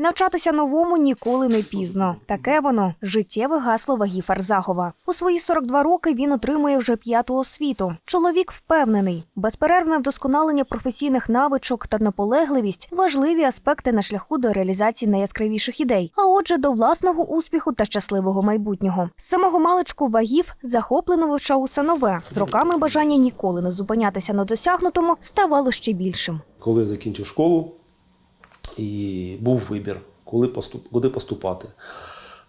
Навчатися новому ніколи не пізно. Таке воно життєве гасло Вагі Фарзагова. У свої 42 роки він отримує вже п'яту освіту. Чоловік впевнений, безперервне вдосконалення професійних навичок та наполегливість важливі аспекти на шляху до реалізації найяскравіших ідей, а отже, до власного успіху та щасливого майбутнього. З самого маличку вагів захоплено вивчав усе нове. З роками бажання ніколи не зупинятися на досягнутому ставало ще більшим. коли закінчив школу, і був вибір, коли поступ, куди поступати.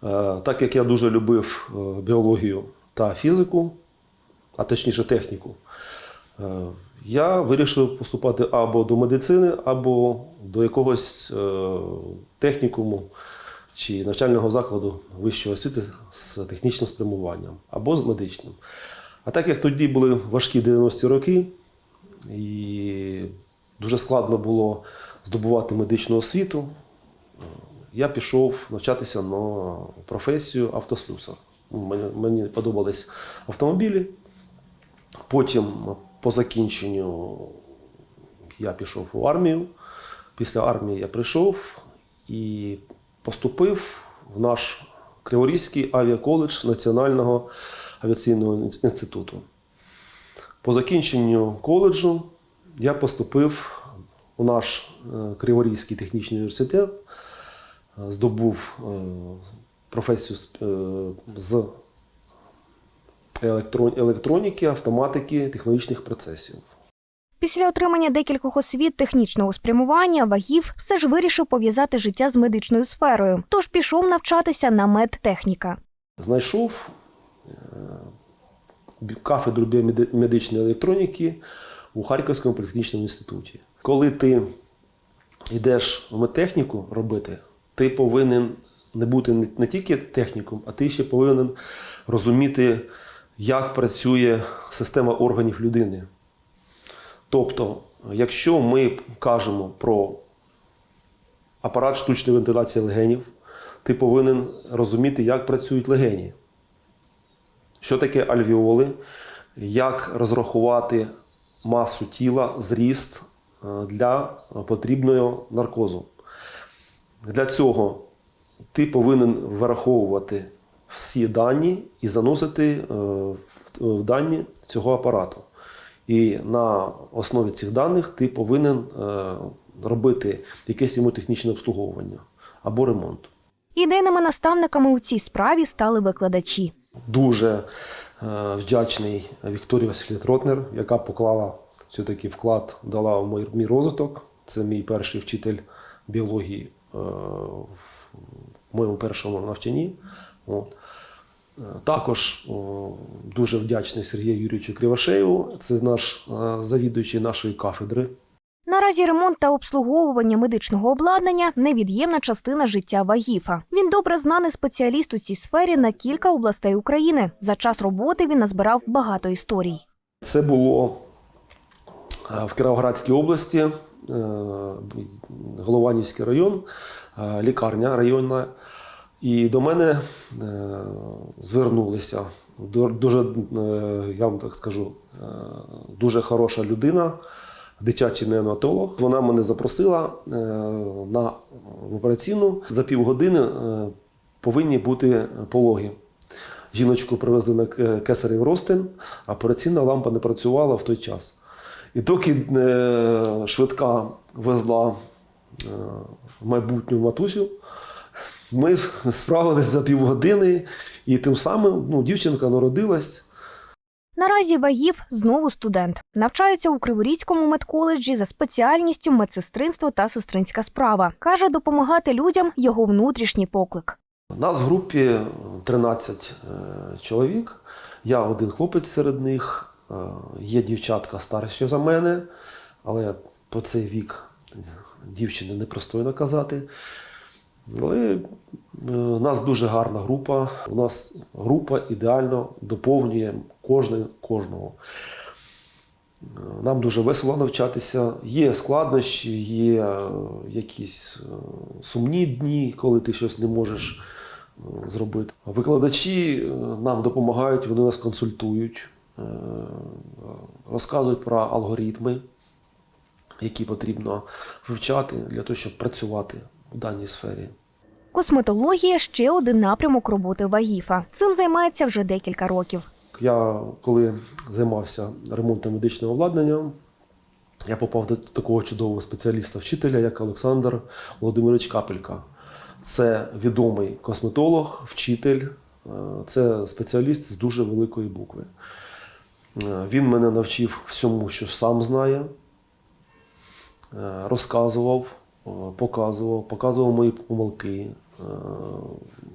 Е, Так як я дуже любив е, біологію та фізику, а точніше техніку, е, я вирішив поступати або до медицини, або до якогось технікуму чи навчального закладу вищої освіти з технічним спрямуванням, або з медичним. А так як тоді були важкі 90-ті роки, і дуже складно було здобувати медичну освіту. Я пішов навчатися на професію автослюсар. Мені, мені подобались автомобілі. Потім, по закінченню, я пішов у армію. Після армії я прийшов і поступив в наш Криворізький авіаколедж Національного авіаційного інституту. По закінченню коледжу я поступив у наш е, Криворізький технічний університет, е, здобув е, професію з- з електрон- електроніки, автоматики, технологічних процесів. Після отримання декількох освіт технічного спрямування вагів все ж вирішив пов'язати життя з медичною сферою, тож пішов навчатися на медтехніка. Знайшов кафедру біомедичної електроніки у Харківському політехнічному інституті. Коли ти йдеш в медтехніку робити, ти повинен не бути не- тільки техніком, а ти ще повинен розуміти, як працює система органів людини. Тобто, якщо ми кажемо про апарат штучної вентиляції легенів, ти повинен розуміти, як працюють легені, що таке альвіоли, як розрахувати масу тіла, зріст е, для потрібного наркозу. Для цього ти повинен вираховувати всі дані і заносити е, в- дані цього апарату. І на основі цих даних ти повинен е, робити якесь йому технічне обслуговування або ремонт. Ідейними наставниками у цій справі стали викладачі. Дуже вдячний Вікторії Василі Тротнер, яка поклала все-таки вклад, дала в мій, розвиток. Це мій перший вчитель біології е, в моєму першому навчанні. Е, Також дуже вдячний Сергію Юрійовичу Кривошеєву, це наш е, завідуючий нашої кафедри. Наразі ремонт та обслуговування медичного обладнання невід'ємна частина життя Вагіфа. Він добре знаний спеціаліст у цій сфері на кілька областей України. За час роботи він назбирав багато історій. Це було е, в Кіровоградській області, е, Голованівський район, е, лікарня районна. І до мене звернулися Ду- дуже, я вам так скажу, дуже хороша людина, дитячий неонатолог. Вона мене запросила е, на операційну. За півгодини е, повинні бути пологи. Жіночку привезли на кесарів Ростин, а операційна лампа не працювала в той час. І доки е, швидка везла майбутню матусю, ми справились за півгодини, і тим самим ну, дівчинка народилась. Наразі Вагів знову студент. Навчається у Криворізькому медколеджі за спеціальністю медсестринство та сестринська справа. Каже, допомагати людям його внутрішній поклик. Нас в групі 13 е, чоловік. Я один хлопець серед них. Е, Є дівчатка старші за мене, але по цей вік дівчини непристойно казати. Але е, у нас дуже гарна група. У нас група ідеально доповнює кожен кожного. Е, Нам дуже весело навчатися. Є складнощі, є е, якісь е, сумні дні, коли ти щось не можеш е, зробити. Викладачі е, нам допомагають, вони нас консультують, е, розказують про алгоритми, які потрібно вивчати для того, щоб працювати в даній сфері. Косметологія ще один напрямок роботи Вагіфа. Цим займається вже декілька років. Я коли займався ремонтом медичного обладнання, я попав до такого чудового спеціаліста, вчителя, як Олександр Володимирович Капелька. Це відомий косметолог, вчитель, е, це спеціаліст з дуже великої букви. Е, Він мене навчив всьому, що сам знає, е, розказував, показував, показував мої помилки, е,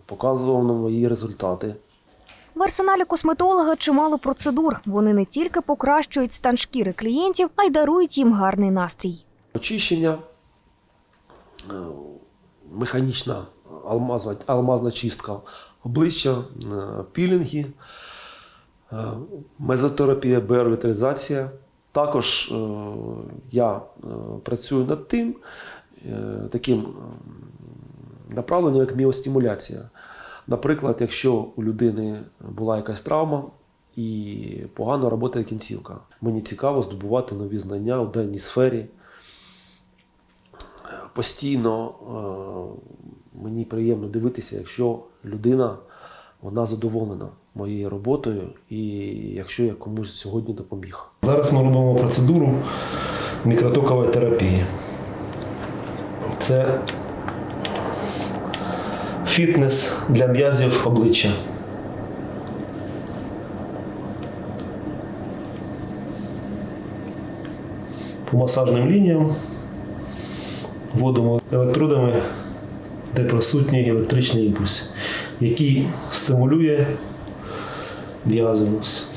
показував на мої результати. В арсеналі косметолога чимало процедур. Вони не тільки покращують стан шкіри клієнтів, а й дарують їм гарний настрій. Очищення, е, механічна алмазна, алмазна чистка обличчя, е, пілінги, е, мезотерапія, біоревіталізація. Також е, я е, працюю над тим е, таким направленням, як міостимуляція. Наприклад, якщо у людини була якась травма і погано працює кінцівка, мені цікаво здобувати нові знання у даній сфері постійно е, мені приємно дивитися, якщо людина вона задоволена моєю роботою, і якщо я комусь сьогодні допоміг. Зараз ми робимо процедуру мікротокової терапії. Це фітнес для м'язів обличчя. По масажним лініям вводимо електродами, де присутній електричний імпульс, який стимулює м'язи. нас.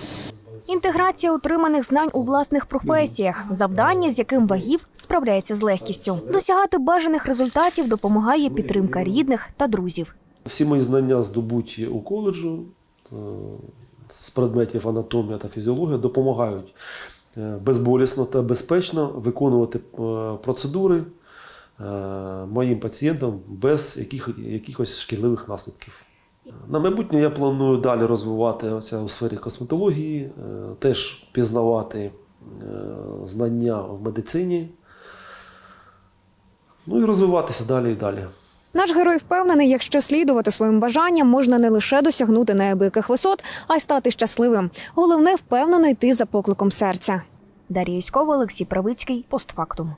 Інтеграція отриманих знань у власних професіях, завдання, з яким вагів справляється з легкістю. Досягати бажаних результатів допомагає підтримка рідних та друзів. Всі мої знання здобуті у коледжу е, з предметів анатомія та фізіологія допомагають е, безболісно та безпечно виконувати е, процедури моїм пацієнтам без яких, якихось шкідливих наслідків. На майбутнє я планую далі розвивати оце у сфері косметології, е, теж пізнавати е, знання в медицині, ну і розвиватися далі і далі. Наш герой впевнений, якщо слідувати своїм бажанням, можна не лише досягнути неабияких висот, а й стати щасливим. Головне впевнено йти за покликом серця. Дар'я Юськова, Олексій Правицький, постфактум.